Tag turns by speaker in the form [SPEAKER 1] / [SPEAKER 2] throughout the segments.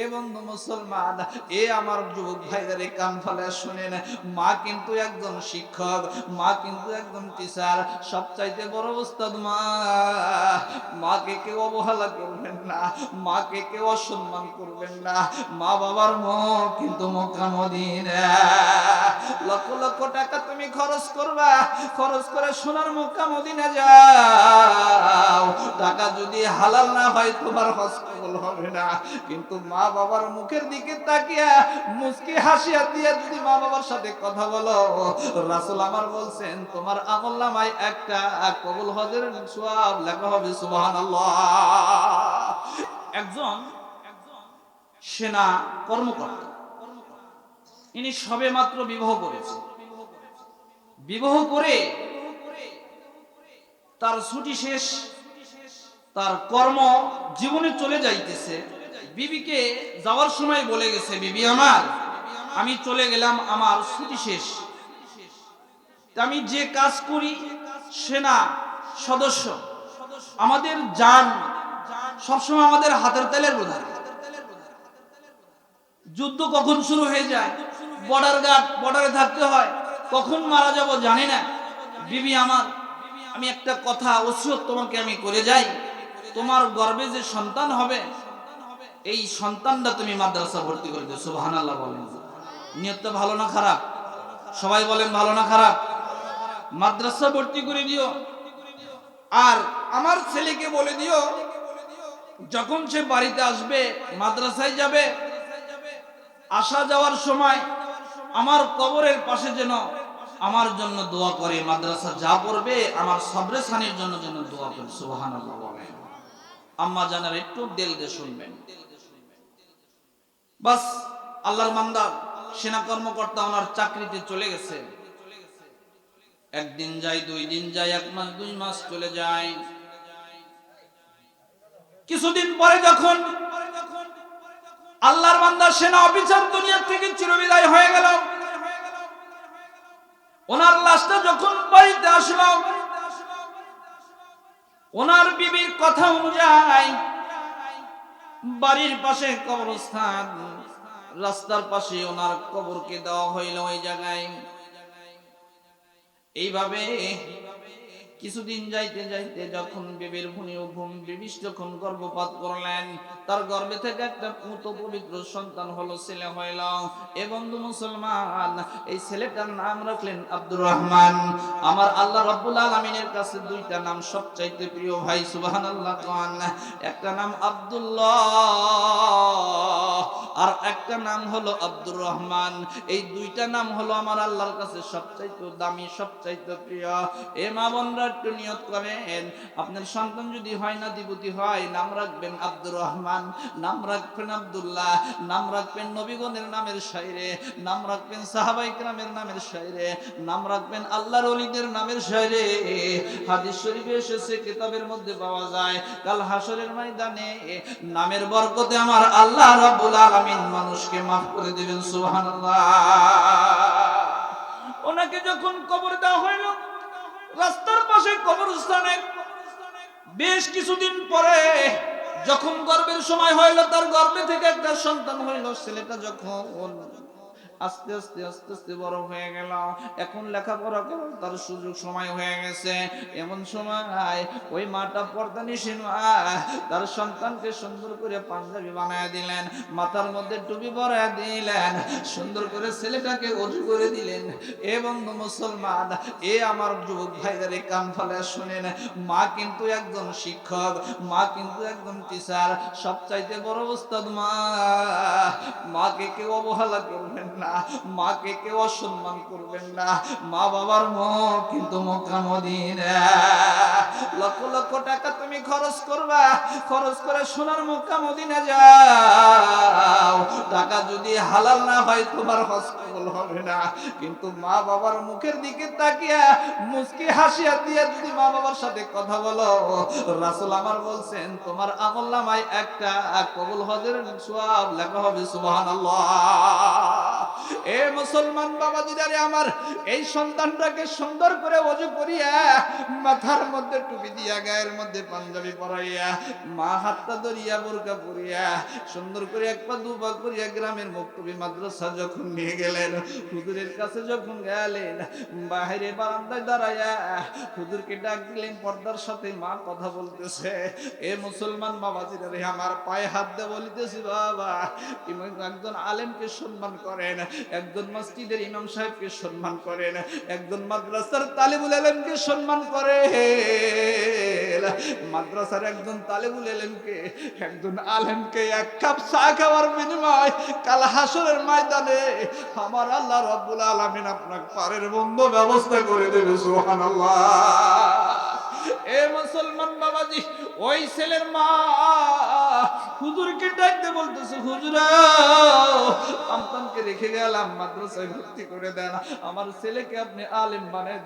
[SPEAKER 1] এ বন্ধু মুসলমান, এ আমার যুবক ভাইদের কান ফলে মা কিন্তু একজন শিক্ষক, মা কিন্তু একজন টিচার সবচাইতে বড় উস্তাদ মা। মাকে কেউ অবহেলা করবেন না, মাকে কেউ অসম্মান করবেন না। মা বাবার মুখ কিন্তু মোকামদিনা লক্ষ লক্ষ টাকা তুমি খরচ করবা, খরচ করে সোনার মোকামদিনা যাও। টাকা যদি হালাল না হয়, তোমার কবুল হবে না। কিন্তু মা বাবার মুখের দিকে তাকিয়া মুসকি হাসিয়া দিয়া যদি মা বাবার সাথে কথা বলো, রাসূল আমার বলছেন, তোমার আমল নামায় একটা কবুল হজের সওয়াব লেখা হবে, সুবহানাল্লাহ। একজন সেনা কর্মকর্তা ইনি সবে মাত্র বিবাহ করেছে বিবাহ করে তার ছুটি শেষ, তার কর্ম জীবনে চলে যাইতেছে। বিবিকে যাওয়ার সময় বলে গেছে, বিবি আমার, আমি চলে গেলাম, আমার ছুটি শেষ। আমি যে কাজ করি সেনা সদস্য। আমাদের যান সবসময় আমাদের হাতের তেলের বোঝা। যুদ্ধ কখন শুরু হয়ে যায়? বর্ডার গার্ড বর্ডারে থাকতে হয়, কখন মারা যাব জানি না। বিবি আমার, আমি একটা কথা ওসিয়ত তোমাকে আমি করে যাই। তোমার গর্বে যে সন্তান হবে, এই সন্তানটা তুমি মাদ্রাসা ভর্তি করে দিও, সুবহানাল্লাহ বলেন। নিয়তটা ভালো না খারাপ? সবাই বলেন ভালো না খারাপ? মাদ্রাসা ভর্তি করে দিও। আর আমার ছেলেকে বলে দিও, যখন সে বাড়িতে আসবে, মাদ্রাসায় যাবে, আসা যাওয়ার সময় আমার কবরের পাশে যেন আমার জন্য দোয়া করে, মাদ্রাসা যা পড়বে আমার সবরে সানির জন্য যেন দোয়া করে। বলেন। আম্মা জানার একটু দেল শুনবেন। বাস, আল্লাহর মান্দা সেনা কর্মকর্তা ওনার চাকরিতে চলে গেছে। একদিন যায়, দুই দিন যায়, এক মাস, দুই মাস চলে যায়। কিছুদিন পরে যখন আল্লাহর বান্দা সেনা অফিসার দুনিয়া থেকে চিরবিদায় হয়ে গেল। ওনার লাশটা যখন বাড়িতে আসলো, ওনার বিবির কথা অনুযায়ী বাড়ির পাশে কবরস্থান, রাস্তার পাশে ওনার কবরকে দেওয়া হইল ওই জায়গায়। এইভাবে কিছুদিন যাইতে যাইতে যখন বেবির ভূমি ও ভূম বিবিষ যখন গর্ভপাত করলেন, তার গর্ভে থেকে একটা পুত পবিত্র সন্তান হলো ছেলে হইল। এ বন্ধু মুসলমান, এই ছেলেটার নাম রাখলেন আব্দুর রহমান। আমার আল্লাহ রাব্বুল আলামিনের কাছে দুইটা নাম সবচাইতে প্রিয় ভাই, সুবহানাল্লাহ কান? একটা নাম আব্দুল্লাহ আর একটা নাম হলো আব্দুর রহমান। এই দুইটা নাম হলো আমার আল্লাহর কাছে সবচাইতে দামি, সবচাইতে প্রিয়। এ মা বোনরা একটু নিয়ত করেন। আপনার সন্তান যদি হয় না দিবতি হয়, নাম রাখবেন আব্দুর রহমান, নাম রাখবেন আব্দুল্লাহ, নাম রাখবেন নবীগণের নামের শাইরে নাম রাখবেন সাহাবাই নামের নামের শাইরে নাম রাখবেন আল্লাহর অলিদের নামের শাইরে হাদিস শরীফে এসেছে, কিতাবের মধ্যে পাওয়া যায়, কাল হাসরের ময়দানে নামের বরকতে আমার আল্লাহ রাব্বুল আলামিন মানুষকে মাফ করে দিবেন, সুবহানাল্লাহ। ওনাকে যখন কবর দেওয়া হইল রাস্তার পাশে কবরস্থানে বেশ কিছুদিন পরে যখন গর্বের সময় হইল, তার গর্বে থেকে একটা সন্তান হইল, ছেলেটা যখন আস্তে আস্তে আস্তে আস্তে বড় হয়ে গেল। এখন লেখাপড়া করার তার সুযোগ সময় হয়ে গেছে। এমন সময় ওই মাটা পর্দা নিশিন তার সন্তানকে সুন্দর করে পাঞ্জাবি বানায় দিলেন, মাথার মধ্যে টুপি পরায় দিলেন, সুন্দর করে ছেলেটাকে অজু করে দিলেন। এ বন্ধু মুসলমান, এ আমার যুবক ভাইদের কান ফলে শুনেন, মা কিন্তু একজন শিক্ষক, মা কিন্তু একজন টিচার সবচাইতে বড় উস্তাদ মা। মাকে কেউ অবহেলা করবেন না। মাকে কেউ অসম্মান করবেন না। মা বাবার মুখ কিন্তু মোকামদিনা লক্ষ লক্ষ টাকা তুমি খরচ করবা। খরচ করে সোনার মোকামদিনা যাও। টাকা যদি হালাল না হয়, তোমার হজ কবুল হবে না। কিন্তু মা বাবার মুখের দিকে তাকিয়া মুসকি হাসিয়া দিয়া যদি মা বাবার সাথে কথা বলো, রাসূল আমার বলছেন, তোমার আমল নামায় একটা কবুল হজের সওয়াব লেখা হবে, সুবহানাল্লাহ। এ মুসলমান বাবাজিরারে আমার এই সন্তানটাকে সুন্দর করে অজু করিয়া মাথার মধ্যে টুপি দিয়া, গায়ের মধ্যে পাঞ্জাবি পরাইয়া, মা হাতটা ধরিয়া, বোরকা পরিয়া, সুন্দর করে এক পা, দু পা করিয়া গ্রামের মুক্তবি মাদ্রাসা যখন নিয়ে গেলেন, হুজুরের কাছে যখন গেলেন, বাহিরে বারান্দায় দাঁড়াইয়া হুজুরকে ডাক দিলেন, পর্দার সাথে মা কথা বলতেছে, এ মুসলমান বাবাজিরা রে, আমার পায়ে হাত দিয়ে বলিতেছি বাবা ইমাম একজন আলেমকে সম্মান করেন একজন মসজিদের ইমাম সাহেবকে সম্মান করেন, একজন মাদ্রাসার তালিবুল আলেমকে সম্মান করে মাদ্রাসার একজন তালিবুল আলেমকে একজন আলেমকে এক কাপ চা খাওয়ার বিনিময় কাল হাসরের ময়দানে আমার আল্লাহ রব্বুল আলামিন আপনার পারের বন্ধ ব্যবস্থা করে দেবে, সুবহানাল্লাহ। এ মুসলমান বাবাজি, ওই ছেলের মা হুজুরকে ডাকতে বলতেছে, হুজুর রেখে গেলাম, মাদ্রাসায় ভর্তি করে দেন। আমার ছেলেকে আপনি আলেম বানিয়ে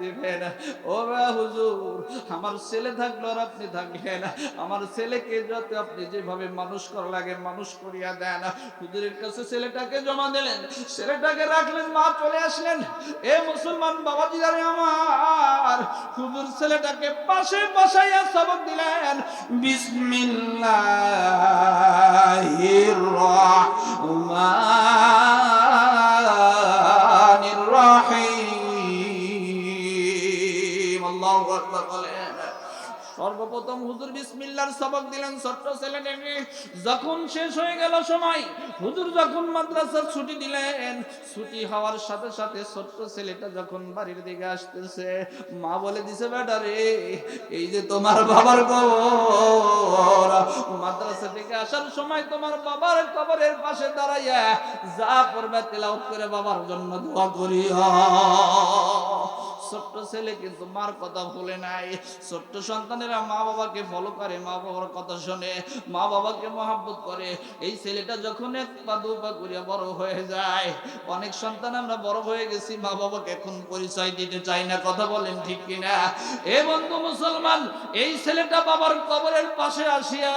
[SPEAKER 1] ও হুজুর, আমার ছেলে থাকল আর আপনি থাকলেন আমার ছেলেকে যাতে আপনি যেভাবে মানুষ করা লাগে, মানুষ করিয়া দেন। হুজুরের কাছে ছেলেটাকে জমা দিলেন। ছেলেটাকে রাখলেন, মা চলে আসলেন। এ মুসলমান বাবাজি আরে আমার, হুজুর ছেলেটাকে পাশে বসাইয়া সবক দিলেন বিসমিল্লাহির রহমানির সর্বপ্রথম হুজুর বিসমিল্লার সবক দিলেন ছোট্ট ছেলেটাকে যখন শেষ হয়ে গেল সময়, হুজুর যখন মাদ্রাসার ছুটি দিলেন, ছুটি হওয়ার সাথে সাথে ছোট্ট ছেলেটা যখন বাড়ির দিকে আসতেছে, মা বলে দিছে, বেটা রে, এই যে তোমার বাবার কবর, মাদ্রাসা থেকে আসার সময় তোমার বাবার কবরের পাশে দাঁড়াইয়া যা করবে তেলাওয়াত করে বাবার জন্য দোয়া করিও। ছোট্ট ছেলে কিন্তু মার কথা ভুলে নাই। ছোট্ট সন্তানেরা মা বাবাকে ফলো করে, মা বাবার কথা শোনে, মা বাবাকে মহাব্বত করে। এই ছেলেটা যখন এক পা, দু পা করিয়া বড় হয়ে যায়, অনেক সন্তান আমরা বড় হয়ে গেছি, মা বাবাকে এখন পরিচয় দিতে চাই না, কথা বলেন ঠিক কিনা? এ বন্ধু মুসলমান, এই ছেলেটা বাবার কবরের পাশে আসিয়া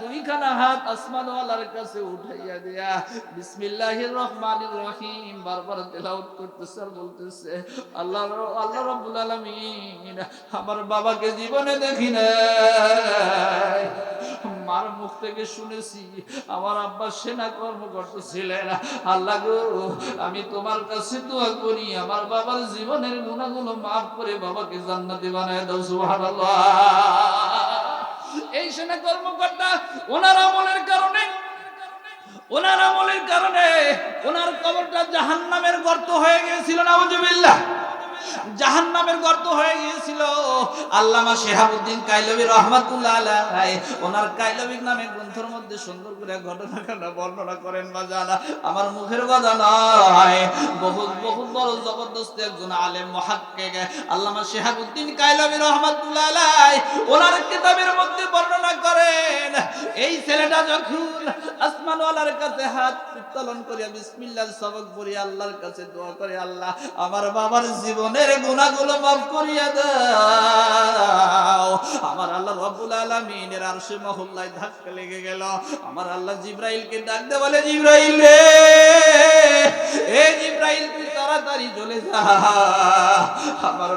[SPEAKER 1] দুইখানা হাত আসমানওয়ালার কাছে উঠাইয়া দিয়া, বিসমিল্লাহির রহমানির রহিম বারবার তেলাওয়াত করতেছে আর বলতেছে, আল্লাহ আল্লাহ রাব্বুল আলামিন আমার বাবাকে জীবনে দেখি নাই। মার মুখ থেকে শুনেছি আমার আব্বা সেনা কর্মকর্তা ছিলেন। আল্লাহ গো, আমি তোমার কাছে দোয়া করি, আমার বাবার জীবনের গুণাগুলো মাফ করে বাবাকে জান্নাতি বানায় দাও, সুবহানাল্লাহ। এই সেনা কর্মকর্তা, ওনার আমলের কারণে ওনার আমলের কারণে ওনার কবরটা জাহান্নামের গর্ত হয়ে গিয়েছিল, নাউজুবিল্লাহ। জাহান্নামের গর্ত হয়ে গিয়েছিল। আল্লামা শেহাবুদ্দিন কাইলবী রহমাতুল্লাহ ওনার কাইলবী নামে গ্রন্থের মধ্যে সুন্দর করে ঘটনাখানা বর্ণনা করেন বা জানা আমার মুখের কথা নয়। বহুত বহুত বড় জবরদস্ত একজন আলেম, মুহাক্কিক, আল্লামা শেহাবুদ্দিন কাইলবী রহমাতুল্লাহ ওনার কিতাবের মধ্যে বর্ণনা করেন, এই ছেলেটা যখন আসমানওয়ালার কাছে হাত উত্তোলন করিয়া বিসমিল্লাহ সবক পড়ি আল্লাহর কাছে দোয়া করে আল্লাহ, আমার বাবার জীবনের গুণাগুলো মাফ করিয়া দাও। আমার আল্লাহ রব্বুল মহল্লায় ধাক্কা লেগে গেল। আমার আল্লাহ জিব্রাইলকে বলে, জিব্রাইল রে, এ জিব্রাইল, তুই তাড়াতাড়ি চলে যা। আমার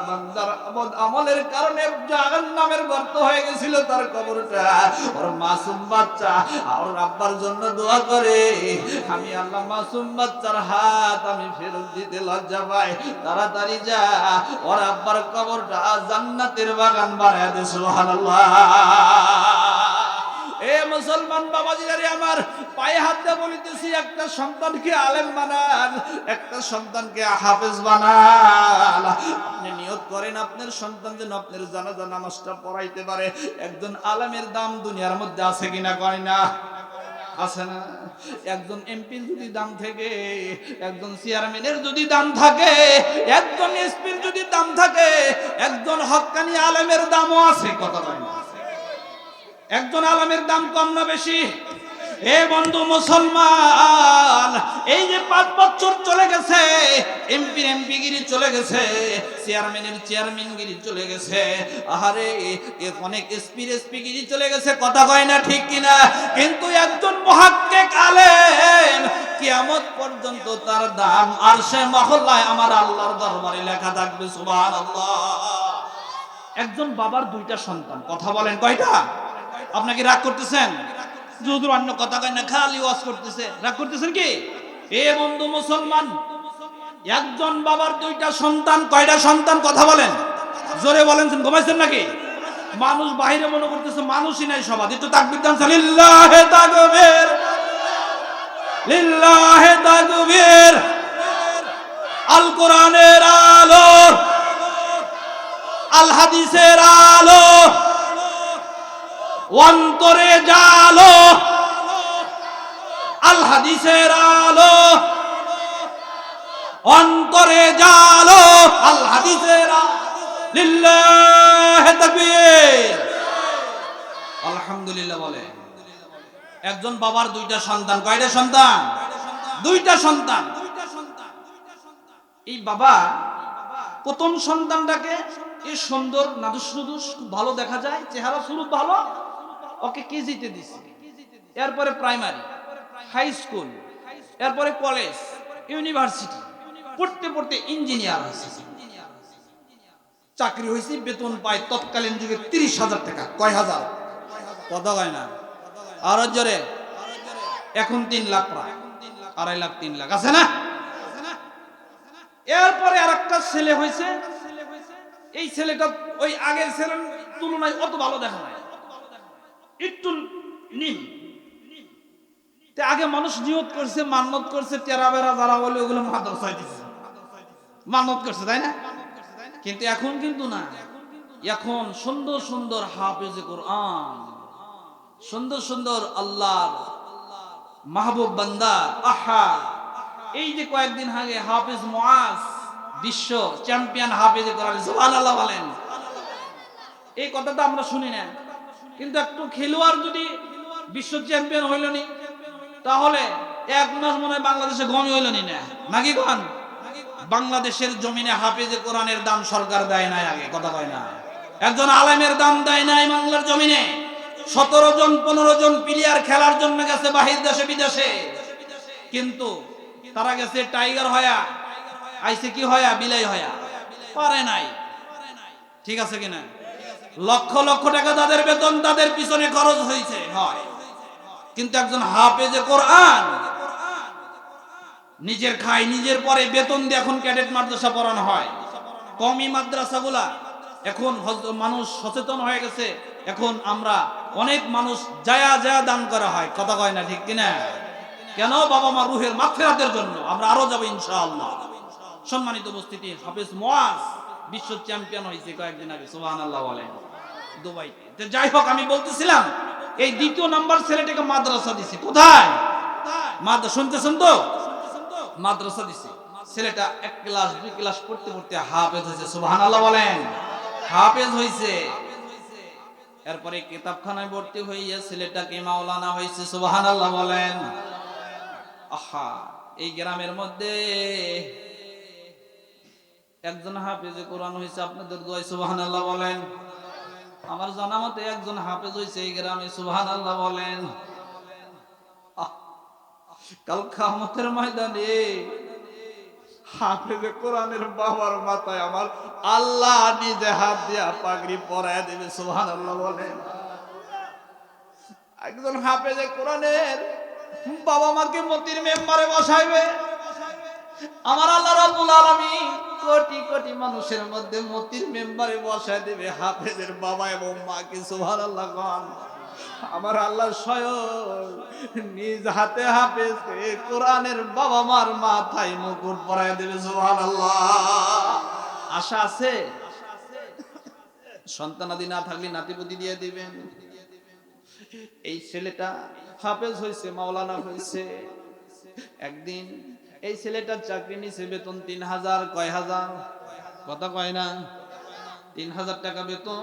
[SPEAKER 1] আমলের কারণে জাহান্নামের গর্ত হয়ে গেছিল তার কবরটা। ওর মাসুম বাচ্চা আর আব্বার জন্য দোয়া করে, আমি আল্লাহ মাসুম বাচ্চার হাত আমি ফেরত দিতে লজ্জা পাই তাড়াতাড়ি যা। ওর আব্বার কবরটা জান্নাতের বাগান দে মুসলমান বাবাজিরারে আমার পায়ে হাত দিয়ে বলিতেছি, একটা সন্তানকে আলেম বানান, একটা সন্তানকে হাফেজ বানান। আপনি নিয়ত করেন, আপনার সন্তান যেন আপনার জানাজা নামাজটা পড়াইতে পারে। একজন আলেমের দাম দুনিয়ার মধ্যে আছে কিনা কয় না? আছে না? একজন এমপির যদি দাম থাকে, একজন চেয়ারম্যানের যদি দাম থাকে, একজন এসপির যদি দাম থাকে, একজন হক্কানি আলেমের দামও আছে, কথা আছে একজন আলমের দাম কম না বেশি? এ বন্ধু মুসলমান, এই যে পাঁচ বছর চলে গেছে, এমপি এমপি গিরি চলে গেছে চেয়ারম্যানের চেয়ারম্যান গিরি চলে গেছে, আহারে অনেক এসপির এসপি গিরি চলে গেছে, কথা কয় না ঠিক কিনা? কিন্তু একজন মহাক্কেক আলেম কেয়ামত পর্যন্ত তার দাম আর সে মহল্লায় আমার আল্লাহর দরবারে লেখা থাকবে, সুবহানাল্লাহ। একজন বাবার দুইটা সন্তান, কথা বলেন কয়টা? আপনাকে রাগ করতেছেন? অন্য কথা কয় না, খালি ওয়াজ করতেছে। রাগ করতেছেন কি? এ বন্ধু মুসলমান, একজন বাবার দুইটা সন্তান, কয়টা সন্তান? কথা বলেন। জোরে বলেন ঘুমাইছেন নাকি? মানুষ বাইরে মনে করতেছে মানুষই নাই সবাই একটু তাকবির দান লিল্লাহে তাকবীর। লিল্লাহে তাকবীর। আল কোরআনের আলো। আল হাদিসের আলো। অন্তরে জালো, আল হাদিসের আলো, অন্তরে জালো, আল হাদিসের আলহামদুলিল্লাহ বলে। একজন বাবার দুইটা সন্তান, কয়টা সন্তান? দুইটা সন্তান। এই বাবা প্রথম সন্তানটাকে এ সুন্দর নাদুস নুদুস খুব ভালো দেখা যায়, চেহারা স্বরূপ ভালো ওকে কেজিতে দিছে? এরপরে প্রাইমারি, হাই স্কুল, এরপরে কলেজ, ইউনিভার্সিটি, পড়তে পড়তে ইঞ্জিনিয়ার হয়েছে। চাকরি হয়েছে, বেতন পায় তৎকালীন যুগে তিরিশ হাজার টাকা। কয় হাজার? কথা কয় না। আর জোরে? এখন তিন লাখ প্রায়। আড়াই লাখ, তিন লাখ। আছে না? এরপরে আর একটা ছেলে হয়েছে। এই ছেলেটা ওই আগের ছেলের তুলনায় অত ভালো দেখা নাই। আগে মানুষ নিয়ত করছে, মান্নত করছে, টেরা বেড়া, যারা বলে ওগুলো মাদ্রাসায় দিচ্ছে মান্নত করছে, তাই না? কিন্তু এখন কিন্তু না। এখন সুন্দর সুন্দর হাফেজ কোরআন, সুন্দর সুন্দর আল্লাহর মাহবুব বান্দা, আহা। এই যে কয়েকদিন আগে হাফেজ মুআজ বিশ্ব চ্যাম্পিয়ন হাফেজ কোরআন, সুবহানাল্লাহ বলেন। এই কথাটা আমরা শুনি না। কিন্তু একটু খেলোয়াড় যদি বিশ্ব চ্যাম্পিয়ন হইল নি, তাহলে এক মাস মনে বাংলাদেশে গমই হইল নি না। নাকি কন? বাংলাদেশের জমিনে হাফেজে কোরআনের দাম সরকার দেয় নাই আগে, কথা কয় না। একজন আলেমের দাম দেয় নাই বাংলার জমিনে। সতেরো জন, পনেরো জন প্লেয়ার খেলার জন্য গেছে বাহির দেশে, বিদেশে। কিন্তু তারা গেছে টাইগার হয়া আইসে কি হয়া, বিলাই হয়া। পারে নাই। ঠিক আছে কিনা? লক্ষ লক্ষ টাকা তাদের বেতন, তাদের পিছনে খরচ হয়েছে। হয়। কিন্তু একজন হাফেজে কোরআন, নিজের খায় নিজের পরে বেতন দিয়ে এখন ক্যাডেট মাদ্রাসা পড়ানো হয়। কমই মাদ্রাসাগুলা। এখন মানুষ সচেতন হয়ে গেছে। এখন আমরা অনেক মানুষ জায়া জায়া দান করা হয়। কথা কয় না ঠিক কিনা? কেন? বাবা মা রুহের মাফেরাতের জন্য। আমরা আরও যাব ইনশাআল্লাহ। সম্মানিত উপস্থিতি, হাফেজ মোয়াজ বিশ্ব চ্যাম্পিয়ন হয়েছে কয়েকদিন আগে। সুবহান আল্লাহ বলেন। দুবাইতে তো যাই হোক, আমি বলতেছিলাম, এই দ্বিতীয় নাম্বার ছেলেটাকে মাদ্রাসা দিছে। কোথায়? মাদ্রাসা শুনতেছেন তো। মাদ্রাসা দিছে। ছেলেটা এক ক্লাস, দুই ক্লাস পড়তে পড়তে হাফেজ হয়েছে বলেন। হাফেজ হয়েছে। এরপরে কিতাবখানায় ভর্তি হইয়া ছেলেটাকে মাওলানা হয়েছে সুবহান আল্লাহ বলেন। আহা, এই গ্রামের মধ্যে একজন হাফেজে কোরআন হয়েছে, আপনাদের দোয়াই সুবহান আল্লাহ বলেন। আমার জানা মতে একজন হাফেজ হয়েছে এই গ্রামে সুবহান আল্লাহ বলেন কাল খামতের ময়দানে হাফেজে কোরআনের বাবার মাথায় আমার আল্লাহ নিজে হাত দিয়া পাগড়ি পরায় দেবে সুবহান আল্লাহ বলেন। একজন হাফেজে কোরআনের বাবা মাকে মতির মেম্বারে বসাইবে। আমার আল্লাহ রাব্বুল আলামিন কোটি কোটি মানুষের মধ্যে মতির মেম্বারে বসায় দেবে হাফেজের বাবা এবং মাকে, সুবহানাল্লাহ গান আমার আল্লাহ স্বয়ং নিজ হাতে হাফেজ কোরআনের বাবা মার মাথায় মুকুট পরায় দেবে, সুবহানাল্লাহ। আশা আছে? সন্তানাদি না থাকলে নাতিপতি দিয়ে দিবেন। এই ছেলেটা হাফেজ হয়েছে, মাওলানা হয়েছে। একদিন এই ছেলেটার চাকরি নিছে বেতন তিন হাজার, কয় হাজার? কথা কয় না? তিন হাজার টাকা বেতন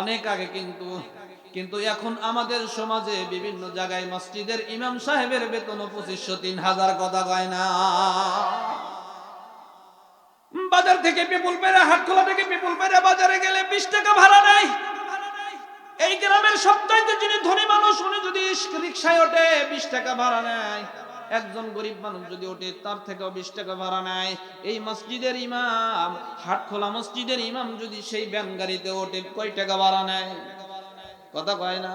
[SPEAKER 1] অনেক আগে কিন্তু কিন্তু এখন আমাদের সমাজে বিভিন্ন জায়গায় মসজিদের ইমাম সাহেবের বেতন পঁচিশশো তিন হাজার, কথা কয় না? বাজার থেকে পেপুল পেরে, হাটখোলা থেকে পেপুল পেরে বাজারে গেলে বিশ টাকা ভাড়া নেয়। এই গ্রামের সবচাইতে যিনি ধনী মানুষ, উনি যদি রিক্সায় ওঠে, বিশ টাকা ভাড়া নেয়। একজন গরিব মানুষ যদি ওঠে, তার থেকেও বিশ টাকা ভাড়া নেয়। এই মসজিদের ইমাম, হাটখোলা মসজিদের ইমাম যদি সেই ব্যান গাড়িতে ওঠে, কয় টাকা ভাড়া নেয়? কথা কয় না?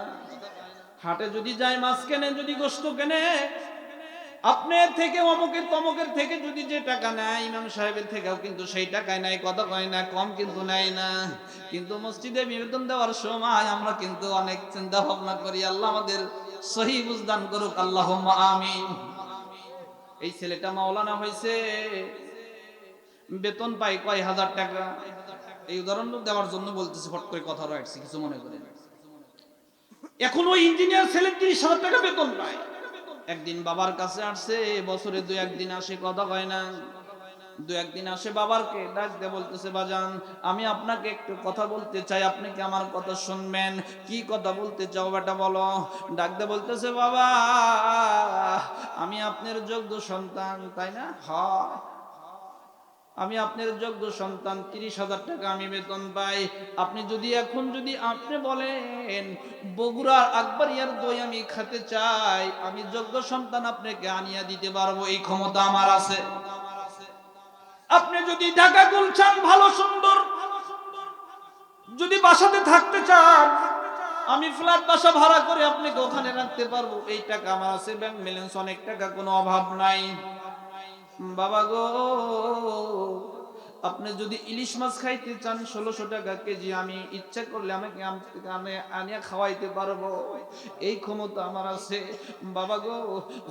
[SPEAKER 1] হাটে যদি যায়, মাছ কেনে, যদি গোস্ত কেনে, আপনার থেকে অমুকের তমকের থেকে যদি যে টাকা নেয়, ইমাম সাহেবের থেকেও কিন্তু সেই টাকায় নাই কথা কয় না, কম কিন্তু নেয় না। কিন্তু মসজিদে বিবেদন দেওয়ার সময় আমরা কিন্তু অনেক চিন্তা ভাবনা করি। আল্লাহ আমাদের সহি বুঝদান করুক। আল্লাহ আমিন। এই ছেলেটা মাওলানা হয়েছে। বেতন পাই কয় হাজার টাকা। এই উদাহরণ দেওয়ার জন্য বলতেছে, ফট করে কথা রাখছি, কিছু মনে করেন। এখন ওই ইঞ্জিনিয়ার ছেলে তিরিশ হাজার টাকা বেতন পায়। একদিন বাবার কাছে আসছে, বছরে দু একদিন আসে, কথা কয় না। দু একদিন আসে বাবারকে ডাক দিয়ে বলতেছে, বাজান, আমি আপনাকে একটু কথা বলতে চাই, আপনি কি আমার কথা শুনবেন? কি কথা বলতে চাও বেটা বলো? ডাক দিয়ে বলতেছে, বাবা, আমি আপনার যোগ্য সন্তান, তাই না? হ্যাঁ। আমি আপনার যোগ্য সন্তান, তিরিশ হাজার টাকা আমি বেতন পাই। আপনি যদি এখন যদি আপনি বলেন, বগুড়ার আকবরিয়ার দই আমি খেতে চাই, আমি যোগ্য সন্তান আপনাকে আনিয়া দিতে পারব, এই ক্ষমতা আমার আছে। আপনি যদি ঢাকা গুলছান ভালো সুন্দর, যদি বাসাতে থাকতে চান, আমি ফ্ল্যাট বাসা ভাড়া করে আপনাকে ওখানে রাখতে পারব। এই টাকা আমার আছে ব্যাংক ব্যালেন্স অনেক টাকা, কোনো অভাব নাই। বাবা গো। আপনি যদি ইলিশ মাছ খাইতে চান, ষোলোশো টাকা কেজি, আমি ইচ্ছা করলে আমাকে আনিয়া খাওয়াইতে পারব। এই ক্ষমতা আমার আছে। বাবা গো,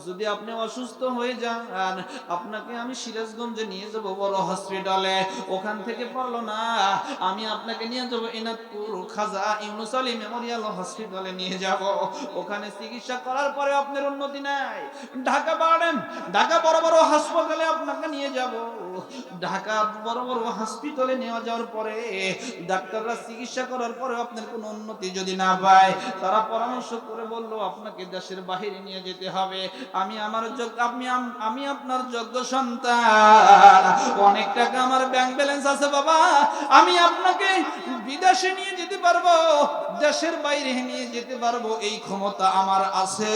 [SPEAKER 1] যদি আপনি অসুস্থ হয়ে যান, আপনাকে আমি সিরাজগঞ্জে নিয়ে যাব বড় হসপিটালে। ওখান থেকে পারল না। আমি আপনাকে নিয়ে যাব এনাদপুর খাজা ইউনুস আলী মেমোরিয়াল হসপিটালে নিয়ে যাব। ওখানে চিকিৎসা করার পরে আপনার উন্নতি নাই। ঢাকা বাড়েন, ঢাকা বড় বড় হাসপাতালে আপনাকে নিয়ে যাব। ঢাকা বড় হসপিটালে নিয়ে যাওয়ার পরে ডাক্তাররা চিকিৎসা করার পরে আপনার কোনো উন্নতি যদি না পায়, তারা পরামর্শ করে বলল, আপনাকে দেশের বাহিরে নিয়ে যেতে হবে। আমি আমার আমি আপনার যোগ্য সন্তান। অনেক টাকা আমার ব্যাংক ব্যালেন্স আছে বাবা। আমি আপনাকে বিদেশে নিয়ে যেতে পারব, দেশের বাইরে নিয়ে যেতে পারব। এই ক্ষমতা আমার আছে।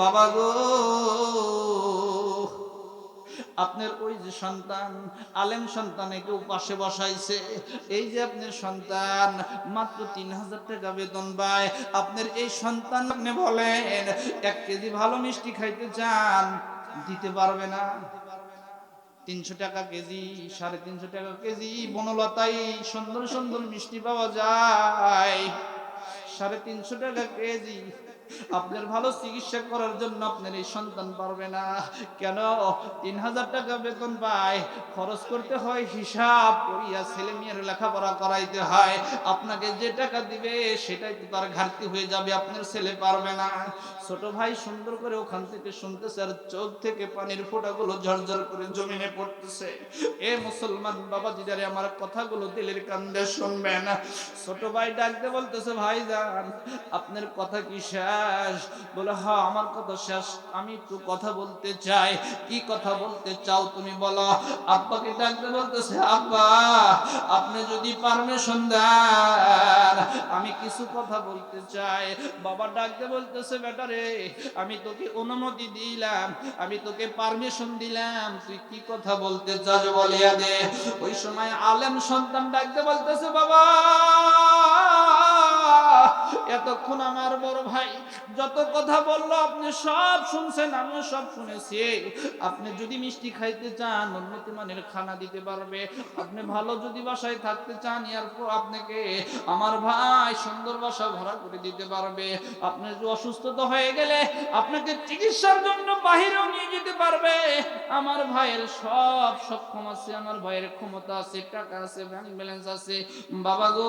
[SPEAKER 1] বাবা গো আপনার ওই যে সন্তান, আলেম সন্তান কেউ পাশে বসাইছে, এই যে আপনার সন্তান, মাত্র তিন হাজার টাকা বেতন পায়। আপনার এই সন্তান আপনি বলেন, এক কেজি ভালো মিষ্টি খাইতে চান, দিতে পারবে না। তিনশো টাকা কেজি, সাড়ে তিনশো টাকা কেজি, বনলতাই সুন্দর সুন্দর মিষ্টি পাওয়া যায়। সাড়ে তিনশো টাকা কেজি আপনার ভালো চিকিৎসা করার জন্য আপনার এই সন্তান পারবে না। কেন? তিন হাজার টাকা বেতন পায়, খরচ করতে হয়, হিসাব করিয়া ছেলে মেয়ের লেখাপড়া করাইতে হয়। আপনাকে যে টাকা দিবে, সেটাই তো তার ঘাটতি হয়ে যাবে, আপনার ছেলে পারবে না। ছোট ভাই সুন্দর করে ওখান থেকে শুনতেছে আর চোখ থেকে পানির ফোঁটাগুলো ঝরঝর করে জমিনে পড়তেছে। এ মুসলমান বাবা দিদারে আমার কথাগুলো দিলের কান্দে শুনবেন ছোট ভাই ডাকতে বলতেছে ভাই যান আপনার কথা কি শেষ? বলে হ্যাঁ আমার কথা শেষ। আমি একটু কথা বলতে চাই। কি কথা বলতে চাও তুমি বলো? আব্বাকে ডাকতে বলতেছে, আব্বা, আপনি যদি পারমিশন দেন, আমি কিছু কথা বলতে চাই। বাবা ডাকতে বলতেছে, বেটা রে, আমি তোকে অনুমতি দিলাম। আমি তোকে পারমিশন দিলাম। তুই কি কথা বলতে চাস বলিয়া দে। ওই সময় আলেম সন্তান ডাকতে বলতেছে, বাবা এতক্ষণ আমার বড় ভাই যত কথা বলল, আপনি সব শুনছেন, আমিও সব শুনেছি। আপনি যদি মিষ্টি খাইতে চান, উন্নত মানের খানা দিতে পারবে। আপনি ভালো যদি বাসায় থাকতে চান, এরপর আপনাকে আমার ভাই সুন্দর বাসা ভাড়া করে দিতে পারবে। আপনি যদি অসুস্থতা হয়ে গেলে, আপনাকে চিকিৎসার জন্য বাহিরেও নিয়ে যেতে পারবে। আমার ভাইয়ের সব সক্ষম আছে, আমার ভাইয়ের ক্ষমতা আছে, টাকা আছে ব্যাংক ব্যালেন্স আছে। বাবা গো!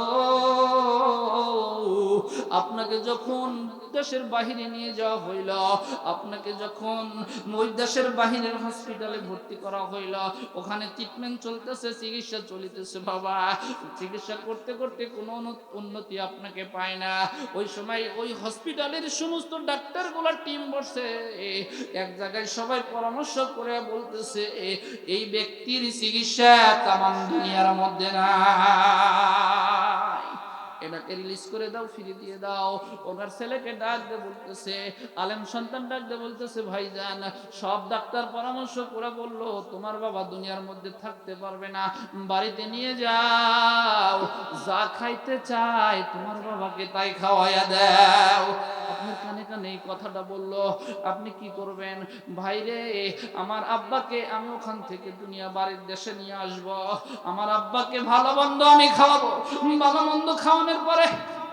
[SPEAKER 1] আপনাকে যখন দেশের বাহিরে নিয়ে যাওয়া হইল, আপনাকে যখন ওই দেশের বাহিরের হসপিটালে ভর্তি করা হইল, ওখানে ট্রিটমেন্ট চলতেছে, চিকিৎসা চলিতেছে, বাবা। চিকিৎসা করতে করতে কোনো উন্নতি আপনাকে পায় না। ওই সময় ওই হসপিটালের সমস্ত ডাক্তারগুলোর টিম বসে। এক জায়গায় সবাই পরামর্শ করে বলতেছে, এই ব্যক্তির চিকিৎসা তামান দুনিয়ার মধ্যে নাই। এনাকে রিলিজ করে দাও দিয়ে দাও। ওনার ছেলেকে ডাক বলতেছে, আলেম সন্তান ডাক বলতেছে সব ডাক্তার পরামর্শ করে বলল, তোমার বাবা দুনিয়ার মধ্যে থাকতে পারবে না। বাড়িতে নিয়ে যাও, যা খাইতে তোমার বাবাকে তাই খাওয়াইয়া দাও। আপনার কানে কানে এই কথাটা বলল, আপনি কি করবেন? ভাইরে, আমার আব্বাকে আমি ওখান থেকে দুনিয়া বাড়ির দেশে নিয়ে আসব। আমার আব্বাকে ভালো মন্দ আমি খাওয়াবো, ভালো মন্দ খাওয়ানোর পরে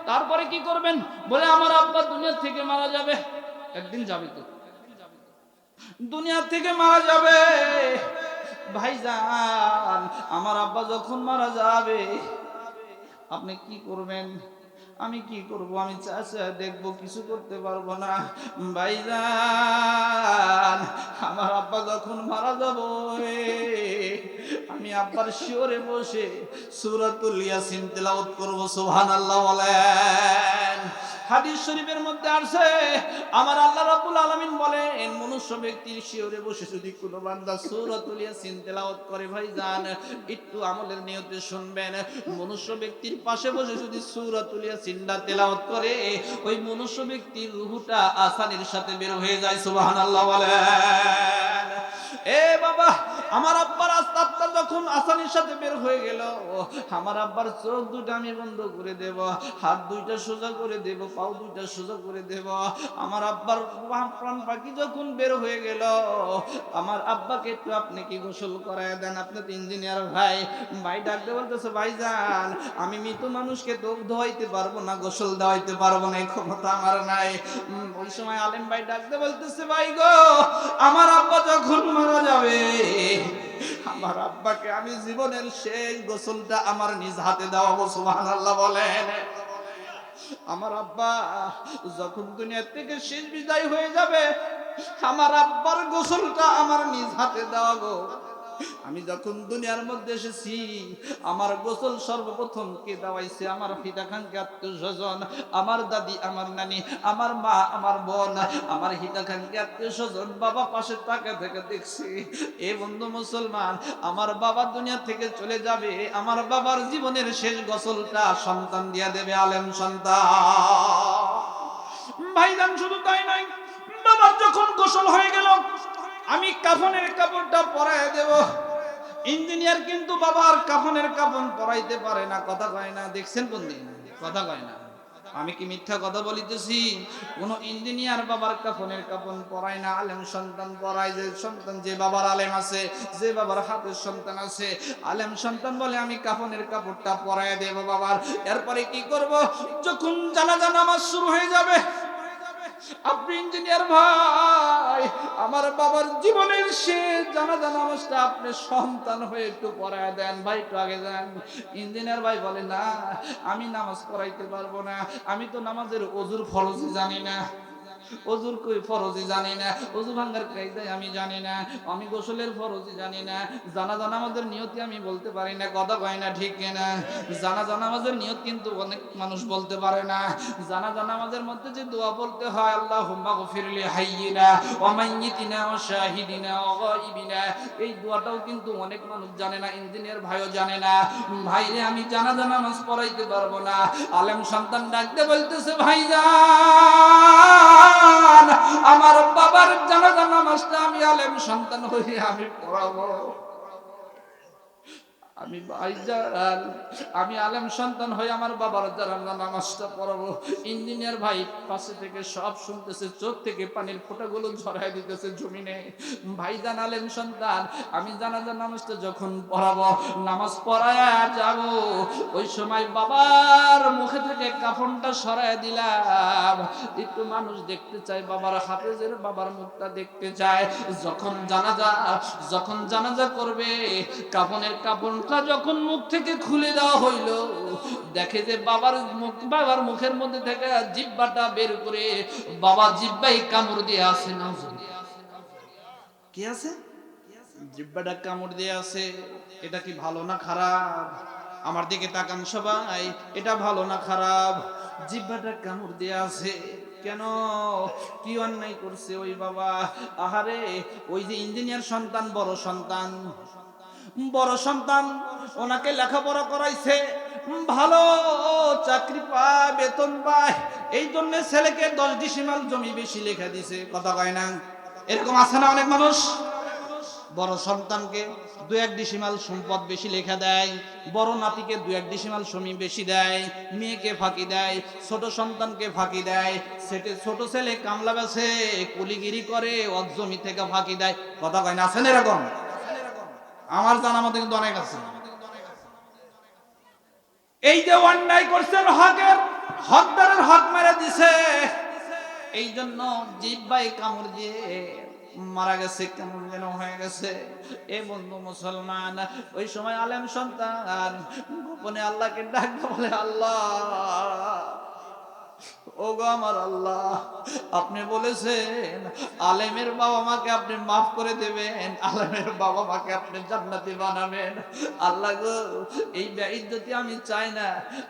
[SPEAKER 1] তারপরে কি করবেন? বলে আমার আব্বা দুনিয়া থেকে মারা যাবে। একদিন যাবে তো। দুনিয়া থেকে মারা যাবে। ভাইজান, আমার আব্বা যখন মারা যাবে, আপনি কি করবেন? আমি কি করব? আমি চাষা দেখব, কিছু করতে পারব না। ভাইজান, আমার আব্বা যখন মারা যাব? আমি আব্বার শিওরে বসে সুরাতুল ইয়াসিন তেলাওয়াত করব, সুবহানাল্লাহ বলেন। হাদিস শরীফের মধ্যে আছে আমার আল্লাহ রাব্বুল আলামিন বলেন, মনুষ্য ব্যক্তির শিওরে বসে যদি কোনো বান্দা সূরাতুল ইয়াসিন তেলাওয়াত করে, ভাইজান, একটু আমলের নিয়তে শুনবেন। মনুষ্য ব্যক্তির পাশে বসে যদি সূরাতুল ইয়াসিনটা তেলাওয়াত করে, ওই মনুষ্য ব্যক্তির রূহটা আসানির সাথে বের হয়ে যায়, সুবহানাল্লাহ বলেন। এ বাবা, আমার আব্বার যখন আসানির সাথে বের হয়ে গেল। আমার আব্বার চোখ দুটো আমি বন্ধ করে দেব, হাত দুইটা সোজা করে দেব, পাও দুইটা সোজা করে দেব। আমার আব্বার প্রাণ পাখি যখন বের হয়ে গেল, আমার আব্বাকে একটু আপনি কি গোসল করায় দেন? আপনি তো ইঞ্জিনিয়ার ভাই। ভাই ডাকতে বলতেছে, ভাইজান, আমি মৃত মানুষকে তো ধোয়াইতে পারব না, গোসল দেওয়াইতে পারব না, এই ক্ষমতা আমার নাই। ওই সময় আলেম ভাই ডাকতে বলতেছে, ভাই গো, আমার আব্বা যখন মারা যাবে আমার আব্বাকে আমি জীবনের শেষ গোসলটা আমার নিজ হাতে দেওয়া সুবহানাল্লাহ বলেন। আমার আব্বা যখন দুনিয়ার থেকে শেষ বিদায় হয়ে যাবে, আমার আব্বার গোসলটা আমার নিজ হাতে দেওয়া গো আমি যখন দুনিয়ার মধ্যে এসেছি, আমার গোসল সর্বপ্রথম কে দেওয়াইছে? আমার হিতাকাঙ্ক্ষী আত্মীয় আমার দাদি, আমার নানি, আমার মা, আমার বোন, আমার হিতাকাঙ্ক্ষী আত্মীয় স্বজন বাবা পাশে তাকে থেকে দেখছি। এ বন্ধু মুসলমান, আমার বাবা দুনিয়া থেকে চলে যাবে, আমার বাবার জীবনের শেষ গোসলটা সন্তান দিয়া দেবে আলেম সন্তান। ভাইজান, শুধু তাই নয়, বাবার যখন গোসল হয়ে গেল আমি কাফনের কাপড়টা পরায় দেব। ইঞ্জিনিয়ার কিন্তু বাবার কাফনের কাফন পরাইতে পারে না, কথা কয় না। দেখছেন কোন দিন কথা কয় না। আমি কি মিথ্যা কথা বলিতেছি? কোন ইঞ্জিনিয়ার বাবার কাফনের কাফন পরায় না, আলেম সন্তান পরায়। যে সন্তান, যে বাবার আলেম আছে, যে বাবার হাতের সন্তান আছে, আলেম সন্তান বলে আমি কাফনের কাপড়টা পরায় দেব বাবার। এরপরে কি করব? যখন জানাজা নামাজ শুরু হয়ে যাবে আপনি ইঞ্জিনিয়ার ভাই, আমার বাবার জীবনের শেষ জানাজা নামাজটা আপনি সন্তান হয়ে একটু পড়ায় দেন, ভাই একটু আগে যান। ইঞ্জিনিয়ার ভাই বলে, না, আমি নামাজ পড়াইতে পারব না, আমি তো নামাজের অজুর ফরজি জানি না। অজুর কই ফরজি জানি না অজু ভাঙ্গার কায়দায় আমি জানি না, আমি গোসলের ফরজি জানি না, জানাজা নামাজের নিয়তি আমি বলতে পারি না, কথা কয় না ঠিক না জানাজা নামাজের নিয়ত কিন্তু অনেক মানুষ বলতে পারে না। জানাজা নামাজের মধ্যে যে দোয়া বলতে হয়, আল্লাহুম্মা গফিরলি হাইয়িনা ওয়া মাইয়িতিনা ওয়া শাহিদিনা ওয়া গায়িবিনা এই দোয়াটাও কিন্তু অনেক মানুষ জানে না, ইঞ্জিনিয়ার ভাইও জানে না। ভাইরে, আমি জানা জানা নামাজ পড়াইতে পারব না। আলেম সন্তান ডাকতে বলতেছে, ভাইজান! আমার বাবার জানাজা নামাজটা আমি আলেম সন্তান হয়ে আমি পড়াবো। আমি আমি আলেম সন্তান হয়ে আমার বাবার জানাজা নামাজটা পড়াবো। ইঞ্জিনিয়ার ভাই পাশে থেকে সব শুনতেছে, চোখ থেকে পানির ফোঁটাগুলো ঝরাই দিতেছে জমিনে। ভাইজান আলেম সন্তান, আমি জানাজা নামাজটা যখন পড়াবো, নামাজ পড়ায় যাব, ওই সময় বাবার মুখে থেকে কাফনটা সরায় দিলাম। একটু মানুষ দেখতে চায়, বাবার হাফেজের বাবার মুখটা দেখতে চায়। যখন জানাজা যখন জানাজা করবে, কাফনের কাপড়টা যখন মুখ থেকে খুলে দেওয়া হইল দেখে যে বাবার মুখ বাবার মুখের মধ্যে থেকে জিব্বাটা বের করে বাবা জিব্বাই কামড় দিয়ে আসে না কি আছে? জিব্বাটা কামড় দিয়ে আছে এটা কি ভালো না খারাপ? আমার দিকে তাকান সবাই এটা ভালো না খারাপ? জিব্বাটা কামড় দিয়ে আছে কেন? কি অন্যায় করছে ওই বাবা? আহারে ওই যে ইঞ্জিনিয়ার সন্তান বড় সন্তান। বড় সন্তান, ওনাকে লেখাপড়া করাইছে, ভালো চাকরি পায়, বেতন পায়, এই জন্য ছেলেকে দশ ডিসিমাল জমি বেশি লেখা দিছে, কথা কয় না? এরকম আছে না অনেক মানুষ? বড় সন্তানকে দু এক ডিসিমাল সম্পদ বেশি লেখা দেয়, বড় নাতিকে দু এক ডিসিমাল জমি বেশি দেয়, মেয়েকে ফাঁকি দেয়, ছোট সন্তানকে ফাঁকি দেয়, সেটে ছোট ছেলে কামলা বেছে, কুলিগিরি করে, অত জমি থেকে ফাঁকি দেয়, কথা কয় না? আছেন এরকম? আমার জানা মতে কিন্তু অনেক আছে। এই যে অন্যায় করছেন হকের, হকদারের হক মেরে দিছে। এই জন্য জিব্বাই কামড় দিয়ে মারা গেছে, কেমন যেন হয়ে গেছে। এ বন্ধু মুসলমান, ওই সময় আলেম সন্তান, গোপনে আল্লাহকে ডাকবে বলে, আল্লাহ আমার আল্লাহ, আপনি বলেছেন, আলেমের বাবা মাকে আপনি মাফ করে দেবেন, আলেমের বাবা মাকে আপনি জান্নাতি বানাবেন। আল্লাহ গো, এই আমি চাই না।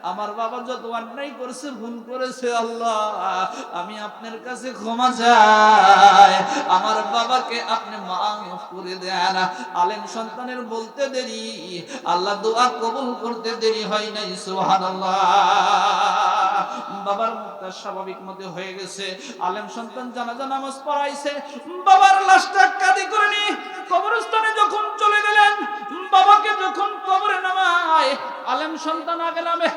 [SPEAKER 1] আমার বাবা যত অন্যায় করেছে, ভুল করেছে, আল্লাহ, আমি আপনার কাছে ক্ষমা চাই। আমার বাবাকে আপনি মাফ করে দেন। আলেম সন্তানের বলতে দেরি, আল্লাহ দোয়া কবুল করতে দেরি হয় নাই, সুবহানাল্লাহ। বাবার মুখটা স্বাভাবিক মতে হয়ে গেছে। আলেম সন্তান জানাজা নামাজ পড়াইছে। বাবার লাশটা কাঁদি করে নি। কবরস্থানে যখন চলে গেলেন, বাবাকে যখন কবরে নামায়, আলেম সন্তান আগে নামে।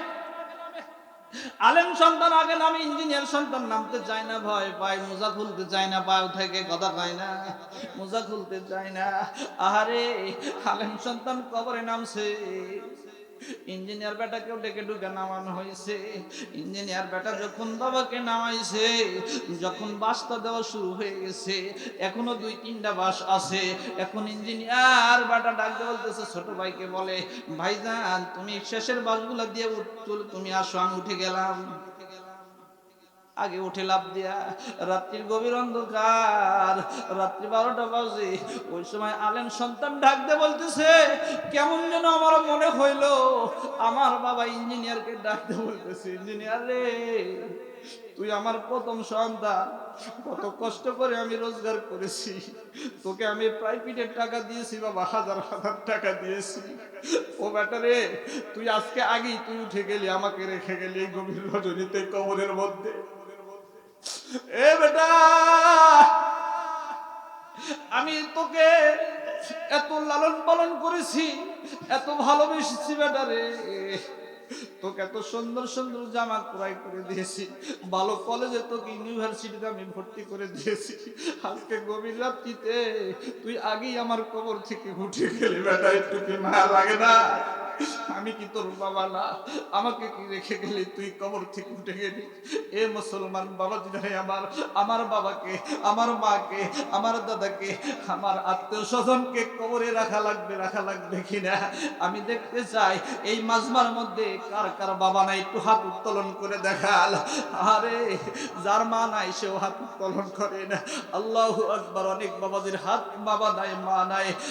[SPEAKER 1] আলেম সন্তান আগে নামে, ইঞ্জিনিয়ার সন্তান নামতে চায় না, ভয় পায়। মোজা খুলতে চায় না পাও থেকে কথা কয় না। মোজা খুলতে চায় না। আহারে, আলেম সন্তান কবরে নামছে। ইঞ্জিনিয়ার বেটাকেও ডেকে ডুকে নামানো হয়েছে। ইঞ্জিনিয়ার বেটা যখন বাবাকে নামাইছে, যখন বাসটা দেওয়া শুরু হয়ে গেছে, এখনও দুই, তিনটা বাস আছে। এখন ইঞ্জিনিয়ার বেটা ডাকতে বলতেছে, ছোট ভাইকে বলে, ভাইজান, তুমি শেষের বাসগুলা দিয়ে উঠ- তুমি আসো, আমি উঠে গেলাম। আগে উঠে লাভ দিয়া, রাত্রির গভীর অন্ধকার, রাত্রি বারোটা বাজে। ওই সময় আলেন সন্তান ডাকতে বলতেছে, কেমন যেন আমার মনে হইল, আমার বাবা ইঞ্জিনিয়ারকে ডাকতে বলতেছে, ইঞ্জিনিয়ার রে তুই আমার প্রথম সন্তান। কত কষ্ট করে আমি রোজগার করেছি। তোকে আমি প্রাইভেটের টাকা দিয়েছি বাবা, হাজার হাজার টাকা দিয়েছি। ও ব্যাটারে, তুই আজকে আগেই তুই উঠে গেলি, আমাকে রেখে গেলি গভীর রজনীতে কবরের মধ্যে। এ বেটা, আমি তোকে এত লালন পালন করেছি, এত ভালোবেসেছি বেটা রে। তোকে এত সুন্দর সুন্দর জামা ক্রয় করে দিয়েছি। ভালো কলেজে তোকে ইউনিভার্সিটিতে আমি ভর্তি করে দিয়েছি। আজকে গভীর রাত্রিতে তুই আগেই আমার কবর থেকে উঠে গেলি, বেটা, একটু কি মায়া লাগে না? আমি কি তোর বাবা না? আমাকে কি রেখে গেলি তুই কবর থেকে উঠে গেলি? এ মুসলমান বাবা দিদারে আমার আমার বাবাকে, আমার মাকে, আমার দাদাকে, আমার আত্মীয় স্বজনকে কবরে রাখা লাগবে রাখা লাগবে কিনা? আমি দেখতে চাই এই মাজমার মধ্যে কার কার বাবা নাই একটু হাত উত্তোলন করে দেখাল। আরে, যার মা নাই, সেও হাত উত্তোলন করে না। আল্লাহ আকবার, অনেক বাবাদের হাত বাবা নাই, মা নাই।